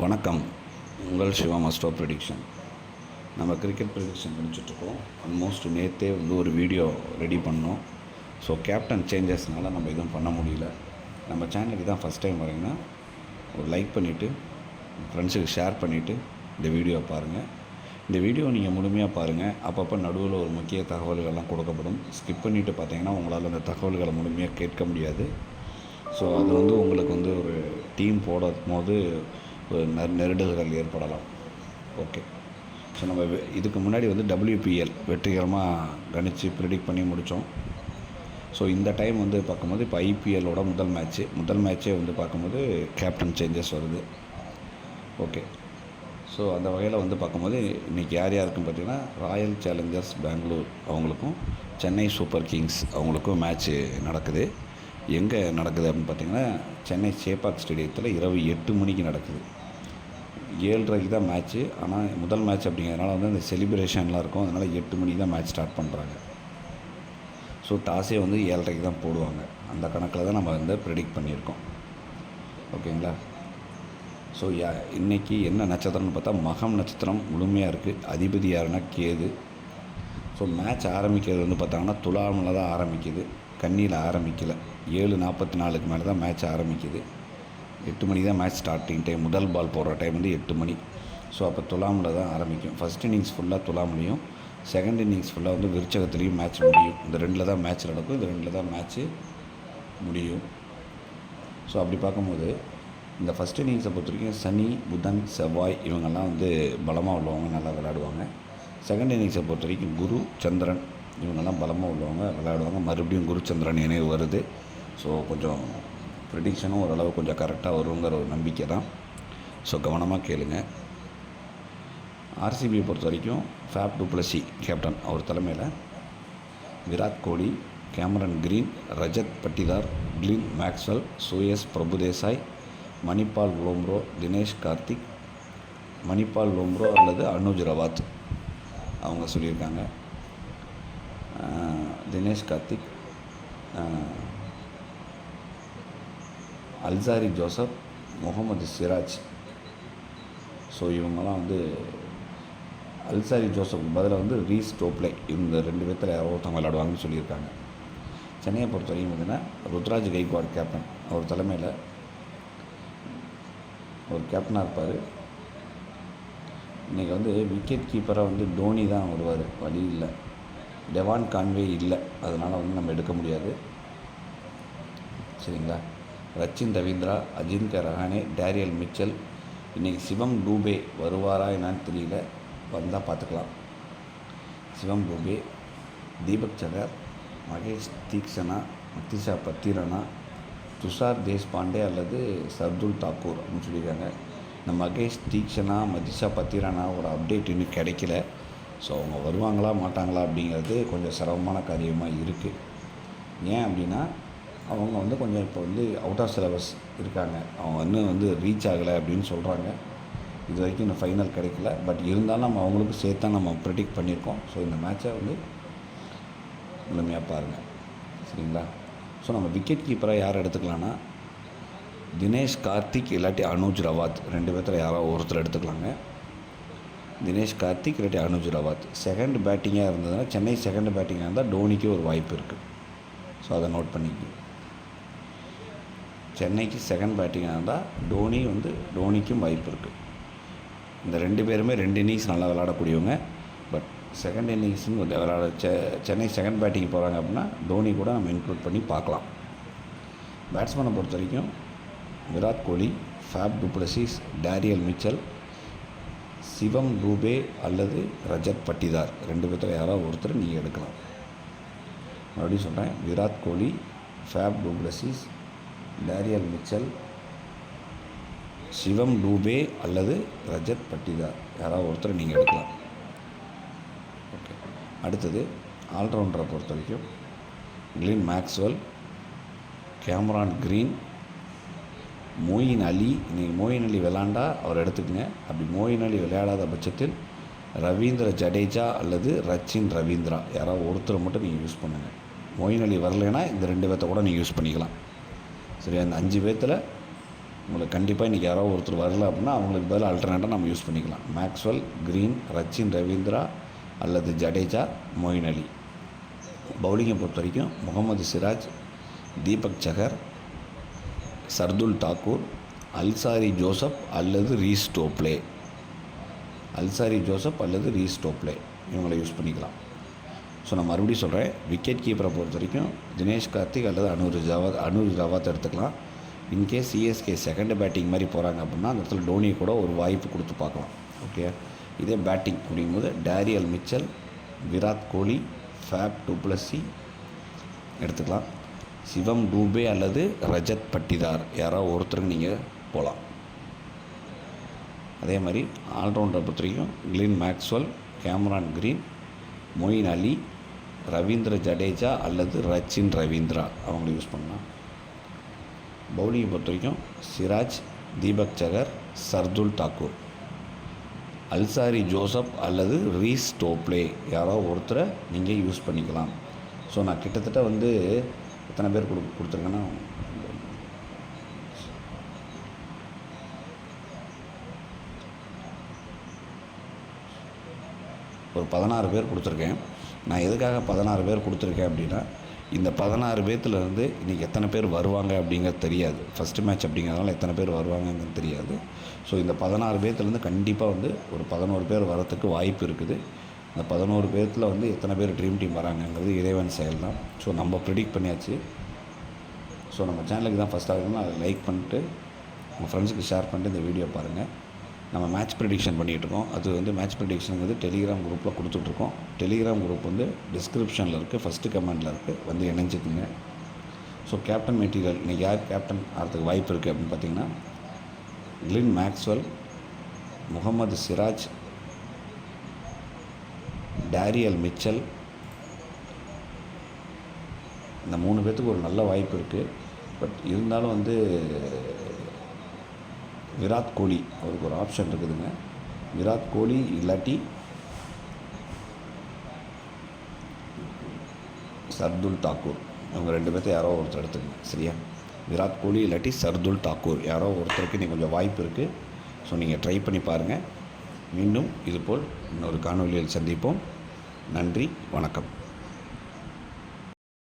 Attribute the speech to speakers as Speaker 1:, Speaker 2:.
Speaker 1: வணக்கம். உங்கள் சிவா மஸ்டோ ப்ரெடிக்ஷன் நம்ம கிரிக்கெட் ப்ரெடிக்ஷன் முடிச்சிட்ருக்கோம் ஆல்மோஸ்ட் நேற்றே வந்து ஒரு வீடியோ ரெடி பண்ணோம். ஸோ கேப்டன் சேஞ்சஸ்னால நம்ம எதுவும் பண்ண முடியல. நம்ம சேனலுக்கு தான் ஃபஸ்ட் டைம் வரீங்கன்னா ஒரு லைக் பண்ணிவிட்டு ஃப்ரெண்ட்ஸுக்கு ஷேர் பண்ணிவிட்டு இந்த வீடியோவை பாருங்கள் இந்த வீடியோ நீங்கள் முழுமையாக பாருங்கள் அப்பப்போ நடுவில் ஒரு முக்கிய தகவல்கள்லாம் கொடுக்கப்படும். ஸ்கிப் பண்ணிவிட்டு பார்த்தீங்கன்னா உங்களால் அந்த தகவல்களை முழுமையாக கேட்க முடியாது. ஸோ அது வந்து உங்களுக்கு வந்து ஒரு டீம் போடும் போது நெருடல்கள் ஏற்படலாம். ஓகே. ஸோ நம்ம இதுக்கு முன்னாடி வந்து டபிள்யூபிஎல் வெற்றிகரமாக கணிச்சு ப்ரிடிக்ட் பண்ணி முடித்தோம் ஸோ இந்த டைம் வந்து பார்க்கும்போது இப்போ ஐபிஎல்லோட முதல் மேட்ச்சு முதல் மேட்ச்சே வந்து பார்க்கும்போது கேப்டன் சேஞ்சஸ் வருது. ஓகே. ஸோ அந்த வகையில் வந்து பார்க்கும்போது இன்றைக்கி யார் யாருக்கும் பார்த்தீங்கன்னா ராயல் சேலஞ்சர்ஸ் பெங்களூர் அவங்களுக்கும் சென்னை சூப்பர் கிங்ஸ் அவங்களுக்கும் மேட்ச்சு நடக்குது. எங்கே நடக்குது அப்படின்னு பார்த்தீங்கன்னா சென்னை சேப்பாக் ஸ்டேடியத்தில் இரவு எட்டு மணிக்கு நடக்குது. ஏழரைக்கு தான் மேட்ச்சு. ஆனால் முதல் மேட்ச் அப்படிங்கிறதுனால வந்து அந்த செலிப்ரேஷன்லாம் இருக்கும். அதனால் எட்டு மணிக்கு தான் மேட்ச் ஸ்டார்ட் பண்ணுறாங்க. ஸோ டாஸே வந்து ஏழரைக்கு தான் போடுவாங்க. அந்த கணக்கில் தான் நம்ம வந்து ப்ரெடிக்ட் பண்ணியிருக்கோம். ஓகேங்களா? ஸோ யா இன்றைக்கி என்ன நட்சத்திரம்னு பார்த்தா மகம் நட்சத்திரம் முழுமையாக இருக்குது. அதிபதி யாருன்னா கேது. ஸோ மேட்ச் ஆரம்பிக்கிறது வந்து பார்த்தாங்கன்னா துலாமில் தான் ஆரம்பிக்குது. கண்ணியில் ஆரம்பிக்கலை. ஏழு நாற்பத்தி நாலுக்கு மேலே தான் மேட்ச் ஆரம்பிக்குது. எட்டு மணி தான் மேட்ச் ஸ்டார்டிங் டைம் முதல் பால் போடுற டைம் வந்து எட்டு மணி. ஸோ அப்போ துலாமில் தான் ஆரம்பிக்கும். ஃபஸ்ட் இன்னிங்ஸ் ஃபுல்லாக துலாம்லேயும் செகண்ட் இன்னிங்ஸ் ஃபுல்லாக வந்து விருச்சகத்துலேயும் மேட்ச் முடியும். இந்த ரெண்டில் தான் மேட்ச் நடக்கும். இந்த ரெண்டில் தான் மேட்ச்சு முடியும். ஸோ அப்படி பார்க்கும்போது இந்த ஃபஸ்ட் இன்னிங்ஸை பொறுத்த வரைக்கும் சனி புதன் செவ்வாய் இவங்கெல்லாம் வந்து பலமாக உள்ளவங்க நல்லா விளையாடுவாங்க. செகண்ட் இன்னிங்ஸை பொறுத்த வரைக்கும் குரு சந்திரன் இவங்கெல்லாம் பலமாக உள்ளவங்க விளையாடுவாங்க. மறுபடியும் குரு சந்திரன் நினைவு வருது. ஸோ கொஞ்சம் ப்ரிடிக்ஷனும் ஓரளவு கொஞ்சம் கரெக்டாக வருங்கிற ஒரு நம்பிக்கை தான். ஸோ கவனமாக கேளுங்க. ஆர்சிபியை பொறுத்த வரைக்கும் ஃபேப் டுப்ளசி கேப்டன் அவர் தலைமையில் Virat Kohli Cameron Green Rajat Patidar Glenn Maxwell Suyash Prabhudessai Mahipal Lomror Dinesh Karthik Mahipal Lomror அல்லது அனுஜ் ரவாத் அவங்க சொல்லியிருக்காங்க. Dinesh Karthik Alzarri Joseph Mohammed Siraj. So இவங்கெல்லாம் வந்து அல்சாரி ஜோசப் பதிலாக வந்து ரீஸ் டோப்லே இவங்க ரெண்டு பேர்த்தில் யாரோ ஒருத்தவங்க விளையாடுவாங்கன்னு சொல்லியிருக்காங்க. சென்னையை பொறுத்த வரைக்கும் பார்த்தீங்கன்னா ருத்ராஜ் கைக்வாட் கேப்டன் அவர் தலைமையில் ஒரு கேப்டனாக இருப்பார். இன்றைக்கி வந்து விக்கெட் கீப்பராக வந்து டோனி தான் வருவார். வழி இல்லை. டெவான் கான்வே இல்லை. அதனால் வந்து நம்ம எடுக்க முடியாது. சரிங்களா? Rachin Ravindra Ajinkya Rahane Daryl Mitchell. இன்றைக்கி சிவம் டூபே வருவாரா என்னான்னு தெரியல. வந்தால் பார்த்துக்கலாம். சிவம் டூபே தீபக் சகர் மகேஷ் தீக்ஷனா மத்திஷா பத்திரனா துஷார் தேஷ்பாண்டே அல்லது சர்துல் தாக்கூர் அப்படின்னு சொல்லியிருக்காங்க. இந்த மகேஷ் தீக்ஷனா மதிஷா பத்திரானா ஒரு அப்டேட் இன்னும் கிடைக்கல. ஸோ அவங்க வருவாங்களா மாட்டாங்களா அப்படிங்கிறது கொஞ்சம் சிரமமான காரியமாக இருக்குது ஏன் அப்படின்னா அவங்க வந்து கொஞ்சம் இப்போ வந்து அவுட் ஆஃப் சிலபஸ் இருக்காங்க. அவங்க இன்னும் வந்து ரீச் ஆகலை அப்படின்னு சொல்கிறாங்க இது வரைக்கும் இன்னும் ஃபைனல் கிடைக்கல. பட் இருந்தாலும் நம்ம அவங்களுக்கு சேர்த்து தான் நம்ம ப்ரிடிக்ட் பண்ணியிருக்கோம். ஸோ இந்த மேட்சை வந்து முழுமையாக பாருங்கள் சரிங்களா? ஸோ நம்ம விக்கெட் கீப்பராக யார் எடுத்துக்கலான்னா தினேஷ் கார்த்திக் இல்லாட்டி அனுஜ் ரவாத். ரெண்டு பேர்த்தில் யாரோ ஒருத்தர் எடுத்துக்கலாங்க. தினேஷ் கார்த்திக் இல்லாட்டி அனுஜ் ரவாத். செகண்ட் பேட்டிங்காக இருந்ததுன்னா சென்னை செகண்ட் பேட்டிங்காக இருந்தால் டோனிக்கு ஒரு வாய்ப்பு இருக்குது ஸோ அதை நோட் பண்ணிக்க சென்னைக்கு செகண்ட் பேட்டிங்காக இருந்தால் டோனி வந்து டோனிக்கும் வாய்ப்பு இருக்குது இந்த ரெண்டு பேருமே ரெண்டு இன்னிங்ஸ் நல்லா விளாடக்கூடியவங்க பட் செகண்ட் இன்னிங்ஸ்னு விளாட செ சென்னை செகண்ட் பேட்டிங் போகிறாங்க அப்படின்னா டோனி கூட நம்ம இன்க்ளூட் பண்ணி பார்க்கலாம். பேட்ஸ்மேனை பொறுத்த வரைக்கும் Virat Kohli Faf du Plessis Daryl Mitchell Shivam Dube அல்லது ரஜத் பட்டிதார். ரெண்டு பேர்த்தில் யாராவது ஒருத்தர் நீங்கள் எடுக்கலாம். மறுபடியும் சொல்கிறேன் Virat Kohli Faf du Plessis Daryl Mitchell Shivam Dube அல்லது ரஜத் பட்டிதார் யாராவது ஒருத்தர் நீங்கள் எடுக்கலாம். ஓகே அடுத்தது ஆல்ரவுண்டரை பொறுத்த வரைக்கும் Glenn Maxwell Cameron Green Moeen Ali இன்றைக்கி மோயின் அலி விளாண்டா அவர் எடுத்துக்கங்க. அப்படி மோயின் அலி விளையாடாத பட்சத்தில் ரவீந்திர ஜடேஜா அல்லது ரச்சின் ரவீந்திரா. யாராவது ஒருத்தர் மட்டும் நீங்கள் யூஸ் பண்ணுங்கள் மோயின் அலி வரலைன்னா இந்த ரெண்டு பேர்த்த கூட நீங்கள் யூஸ் பண்ணிக்கலாம். சரி அந்த அஞ்சு பேர்த்தில் உங்களுக்கு கண்டிப்பாக இன்றைக்கி யாரோ ஒருத்தர் வரல அப்படின்னா அவங்களுக்கு பதில் அல்டர்னேட்டாக நம்ம யூஸ் பண்ணிக்கலாம். மேக்ஸ்வெல் க்ரீன் ரச்சின் ரவீந்திரா அல்லது ஜடேஜா மொயின் அலி பவுலிங்கை பொறுத்த வரைக்கும் முகமது சிராஜ் தீபக் சஹர் சர்துல் தாக்கூர் அல்சாரி ஜோசப் அல்லது ரீஸ்டோப்லே அல்சாரி ஜோசப் அல்லது ரீஸ்டோப்லே இவங்களை யூஸ் பண்ணிக்கலாம். ஸோ நான் மறுபடியும் சொல்கிறேன் விக்கெட் கீப்பரை பொறுத்த வரைக்கும் தினேஷ் கார்த்திக் அல்லது அனூர் ஜவாத் அனூர் ஜவாத் எடுத்துக்கலாம். இன்கேஸ் சிஎஸ்கே செகண்ட் பேட்டிங் மாதிரி போகிறாங்க அப்படின்னா அந்த இடத்துல டோனி கூட ஒரு வாய்ப்பு கொடுத்து பார்க்கலாம். ஓகே இதே பேட்டிங் அப்படிங்கும்போது Daryl Mitchell Virat Kohli Faf du Plessis எடுத்துக்கலாம். சிவம் டூபே அல்லது ரஜத் பட்டிதார் யாராவது ஒருத்தருக்கு நீங்கள் போகலாம் அதே மாதிரி ஆல்ரவுண்டரை பொறுத்த வரைக்கும் Glenn Maxwell Cameron Green Moeen Ali Ravindra Jadeja அல்லது ரச்சின் ரவீந்திரா அவங்கள யூஸ் பண்ணலாம். பவுலிங்கை பொறுத்த வரைக்கும் சிராஜ் தீபக் சகர் சர்துல் தாக்கூர். அல்சாரி ஜோசப் அல்லது ரீஸ் டோப்ளே யாரோ ஒருத்தரை நீங்கள் யூஸ் பண்ணிக்கலாம். ஸோ நான் கிட்டத்தட்ட வந்து எத்தனை பேர் கொடு கொடுத்துருக்கேன்னா ஒரு பதினாறு பேர் கொடுத்துருக்கேன். நான் எதுக்காக பதினாறு பேர் கொடுத்துருக்கேன் அப்படின்னா இந்த பதினாறு பேர்த்துலேருந்து இன்றைக்கி எத்தனை பேர் வருவாங்க அப்படிங்கிறது தெரியாது. ஃபஸ்ட்டு மேட்ச் அப்படிங்கிறதுனால எத்தனை பேர் வருவாங்கங்கிறது தெரியாது. ஸோ இந்த பதினாறு பேர்த்துலேருந்து கண்டிப்பாக வந்து ஒரு பதினோரு பேர் வரத்துக்கு வாய்ப்பு இருக்குது. இந்த பதினோரு பேர்த்தில் வந்து எத்தனை பேர் ட்ரீம் டீம் வராங்கங்கிறது இறைவன் செயல் தான் ஸோ நம்ம ப்ரிடிக்ட் பண்ணியாச்சு. ஸோ நம்ம சேனலுக்கு தான் ஃபஸ்ட் ஆகணும்னா அதை லைக் பண்ணிட்டு உங்கள் ஃப்ரெண்ட்ஸுக்கு ஷேர் பண்ணிட்டு இந்த வீடியோ பாருங்கள் நம்ம மேட்ச் ப்ரெடிக்ஷன் பண்ணிகிட்ருக்கோம் அது வந்து மேட்ச் ப்ரிடிக்ஷனுங்கிறது டெலிகிராம் குரூப்பில் கொடுத்துட்ருக்கோம். டெலிகிராம் குரூப் வந்து டிஸ்கிரிப்ஷனில் இருக்குது ஃபஸ்ட்டு கமெண்டில் இருக்குது வந்து இணைஞ்சிக்குங்க. ஸோ கேப்டன் மெட்டீரியல் இன்றைக்கி யார் கேப்டன் ஆகிறதுக்கு வாய்ப்பு இருக்குது அப்படின்னு பார்த்தீங்கன்னா Glenn Maxwell Mohammed Siraj Daryl Mitchell இந்த மூணு பேர்த்துக்கு ஒரு நல்ல வாய்ப்பு இருக்குது பட் இருந்தாலும் வந்து விராட் கோலி அவருக்கு ஒரு ஆப்ஷன் இருக்குதுங்க. விராட் கோலி இல்லாட்டி சர்துல் தாக்கூர். அவங்க ரெண்டு பேர்த்த யாரோ ஒருத்தர் எடுத்துங்க சரியா? விராட் கோலி இல்லாட்டி சர்துல் தாக்கூர். யாரோ ஒருத்தருக்கு நீங்கள் கொஞ்சம் வாய்ப்பு இருக்குது ஸோ நீங்கள் ட்ரை பண்ணி பாருங்கள் மீண்டும் இதுபோல் இன்னொரு காணொலியில் சந்திப்போம். நன்றி வணக்கம்.